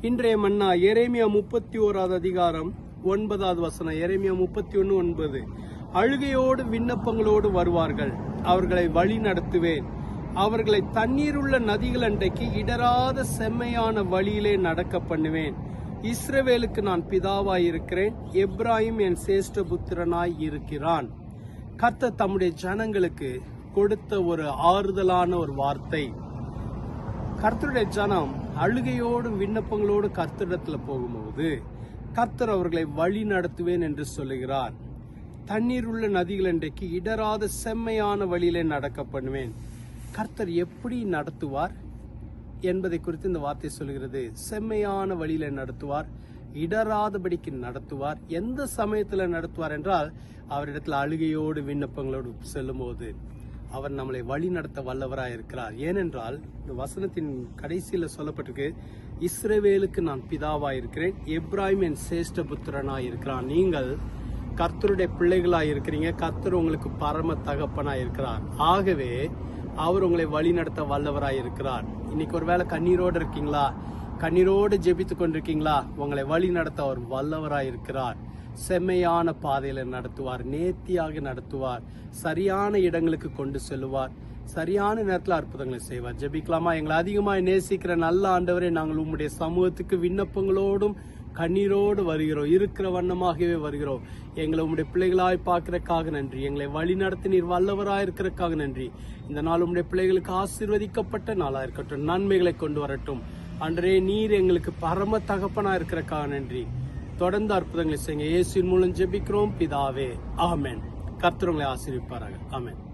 இன்றைய மன்னா எரேமியா முப்பத்தி ஓராவது அதிகாரம் ஒன்பதாவது வசனம். எரேமியா முப்பத்தி ஒன்று ஒன்பது. அழுகையோடு விண்ணப்பங்களோடு வருவார்கள். அவர்களை வழி நடத்துவேன். அவர்களை தண்ணீர் உள்ள நதிகள் அன்றைக்கு இடராத செம்மையான வழியிலே நடக்க பண்ணுவேன். இஸ்ரவேலுக்கு நான் பிதாவாய் இருக்கிறேன் எப்ராஹிம் என் சேஷ்ட புத்திரனாய் இருக்கிறான். கர்த்தர் தம்முடைய ஜனங்களுக்கு கொடுத்த ஒரு ஆறுதலான ஒரு வார்த்தை. கர்த்தருடைய ஜனம் அழுகையோடும் விண்ணப்பங்களோடு கர்த்தரிடத்துல போகும்போது கர்த்தர் அவர்களை வழி நடத்துவேன் என்று சொல்லுகிறார். தண்ணீர் உள்ள நதிகள் இன்றைக்கு இடராத செம்மையான வழியிலே நடக்க பண்ணுவேன். கர்த்தர் எப்படி நடத்துவார் என்பதை குறித்து இந்த வார்த்தை சொல்கிறது செம்மையான வழியில நடத்துவார் இடராதபடிக்கு நடத்துவார். எந்த சமயத்தில் நடத்துவார் என்றால் அவரிடத்தில் அழுகையோடு விண்ணப்பங்களோடு செல்லும்போது. அவர் நம்மளை வழி நடத்த வல்லவராக இருக்கிறார். ஏனென்றால் இந்த வசனத்தின் கடைசியில் சொல்லப்பட்டிருக்கு இஸ்ரேவேலுக்கு நான் பிதாவாக இருக்கிறேன் எப்ராஹிம் என் சேஷ்ட புத்திரனாக இருக்கிறான். நீங்கள் கர்த்தருடைய பிள்ளைகளாக இருக்கிறீங்க கர்த்தர் உங்களுக்கு பரம தகப்பனாக இருக்கிறார். ஆகவே அவர் உங்களை வழி நடத்த வல்லவராய் இருக்கிறார். இன்னைக்கு ஒருவேளை கண்ணீரோடு இருக்கீங்களா? கண்ணீரோடு ஜெபித்து கொண்டிருக்கீங்களா? உங்களை வழி நடத்த அவர் வல்லவராக இருக்கிறார். செம்மையான பாதையில் நடத்துவார் நேர்த்தியாக நடத்துவார் சரியான இடங்களுக்கு கொண்டு செல்லுவார் சரியான நேரத்தில் அற்புதங்களை செய்வார். ஜெபிக்கலாமா? எங்களை அதிகமாக நேசிக்கிற நல்ல ஆண்டவரை நாங்கள் உம்முடைய சமூகத்துக்கு விண்ணப்பங்களோடும் கண்ணீரோடு வருகிறோம். இருக்கிற வண்ணமாகவே வருகிறோம். எங்களை உம்முடைய பிள்ளைகளாய் பார்க்கறக்காக நன்றி. எங்களை வழி நடத்தி நீர் வல்லவராய் இருக்கிறக்காக நன்றி. இந்த நாள் உம்முடைய பிள்ளைகளுக்கு ஆசீர்வதிக்கப்பட்ட நாளாக இருக்கட்டும். நன்மைகளை கொண்டு வரட்டும். அன்றே நீர் எங்களுக்கு பரம தகப்பனாக இருக்கிறக்காக நன்றி. தொடர்ந்து அற்புதங்களை செய்யுங்க. இயேசுவின் மூலம் ஜெபிக்கிறோம். பிதாவே ஆமேன். கர்த்தரவங்களை ஆசீர்விப்பாராக.